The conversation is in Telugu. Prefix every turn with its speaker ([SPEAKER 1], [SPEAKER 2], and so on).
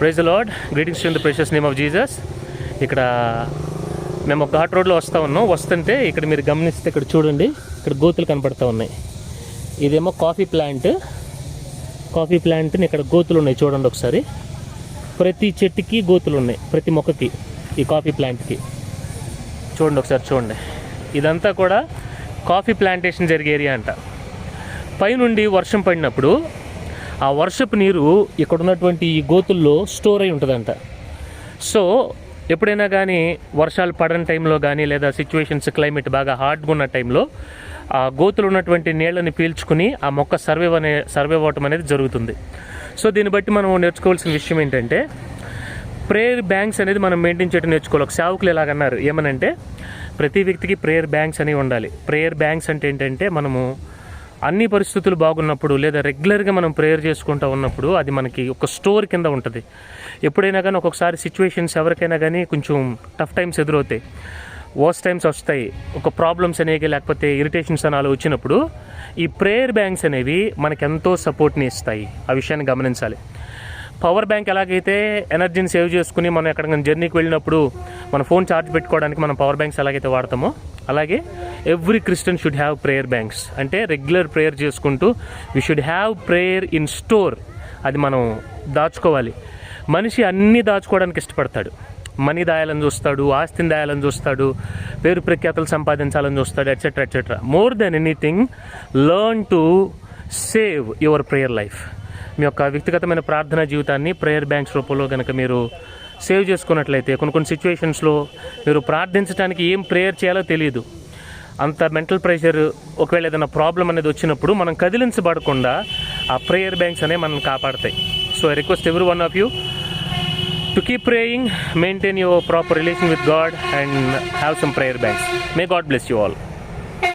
[SPEAKER 1] Praise lord greetings in the precious name of Jesus ఇక్కడ మేము ఘాట్ రోడ్లో వస్తూ ఉన్నాం. వస్తుంటే ఇక్కడ మీరు గమనిస్తే ఇక్కడ చూడండి. ఇక్కడ గోతులు కనపడుతూ ఉన్నాయి. ఇదేమో కాఫీ ప్లాంట్. కాఫీ ప్లాంట్ని ఇక్కడ గోతులు ఉన్నాయి చూడండి ఒకసారి. ప్రతి చెట్టుకి గోతులు ఉన్నాయి. ప్రతి మొక్కకి ఈ కాఫీ ప్లాంట్కి. చూడండి ఒకసారి చూడండి. ఇదంతా కూడా కాఫీ ప్లాంటేషన్ జరిగే ఏరియా అంట. పైనుండి వర్షం పడినప్పుడు ఆ వర్షపు నీరు ఇక్కడ ఉన్నటువంటి ఈ గోతుల్లో స్టోర్ అయి ఉంటుందంట. సో ఎప్పుడైనా కానీ వర్షాలు పడని టైంలో కానీ లేదా సిచ్యువేషన్స్ క్లైమేట్ బాగా హార్డ్గా ఉన్న టైంలో ఆ గోతులు ఉన్నటువంటి నీళ్ళని పీల్చుకుని ఆ మొక్క సర్వే అనే సర్వే అవ్వటం అనేది జరుగుతుంది. సో దీన్ని బట్టి మనం నేర్చుకోవాల్సిన విషయం ఏంటంటే ప్రేయర్ బ్యాంక్స్ అనేది మనం మెయింటైన్ చేయడం నేర్చుకోవాలి. ఒక సేవకులు ఎలాగన్నారు? ఏమనంటే ప్రతి వ్యక్తికి ప్రేయర్ బ్యాంక్స్ అనేవి ఉండాలి. ప్రేయర్ బ్యాంక్స్ అంటే ఏంటంటే మనము అన్ని పరిస్థితులు బాగున్నప్పుడు లేదా రెగ్యులర్గా మనం ప్రేయర్ చేసుకుంటూ ఉన్నప్పుడు అది మనకి ఒక స్టోర్ కింద ఉంటుంది. ఎప్పుడైనా కానీ ఒక్కొక్కసారి సిచ్యువేషన్స్ ఎవరికైనా కానీ కొంచెం టఫ్ టైమ్స్ ఎదురవుతాయి వర్స్ టైమ్స్ వస్తాయి. ఒక ప్రాబ్లమ్స్ అనేవి లేకపోతే ఇరిటేషన్స్ అని అలా వచ్చినప్పుడు ఈ ప్రేయర్ బ్యాంక్స్ అనేవి మనకి ఎంతో సపోర్ట్ని ఇస్తాయి. ఆ విషయాన్ని గమనించాలి. పవర్ బ్యాంక్ ఎలాగైతే ఎనర్జీని సేవ్ చేసుకుని మనం ఎక్కడికైనా జర్నీకి వెళ్ళినప్పుడు మన ఫోన్ ఛార్జ్ పెట్టుకోవడానికి మనం పవర్ బ్యాంక్స్ ఎలాగైతే వాడతామో అలాగే every Christian should have prayer banks అంటే రెగ్యులర్ ప్రేయర్ చేసుకుంటూ we should have prayer in store అది మనం దాచుకోవాలి. మనిషి అన్నీ దాచుకోవడానికి ఇష్టపడతాడు. మనీ దాయాలని చూస్తాడు ఆస్తిని దాయాలని చూస్తాడు పేరు ప్రఖ్యాతలు సంపాదించాలని చూస్తాడు etcetera etcetera more than anything learn to save your prayer life మీ యొక్క వ్యక్తిగతమైన ప్రార్థనా జీవితాన్ని ప్రేయర్ బ్యాంక్స్ రూపంలో కనుక మీరు సేవ్ చేసుకున్నట్లయితే కొన్ని కొన్ని సిచ్యువేషన్స్లో మీరు ప్రార్థించడానికి ఏం ప్రేయర్ చేయాలో తెలియదు. అంత మెంటల్ ప్రెషర్ ఒకవేళ ఏదైనా ప్రాబ్లం అనేది వచ్చినప్పుడు మనం కదిలించబడకుండా ఆ ప్రేయర్ బ్యాంక్స్ అనేవి మనం కాపాడతాయి. So I request every one of you to keep praying maintain your proper relation with God and have some prayer banks may God bless you all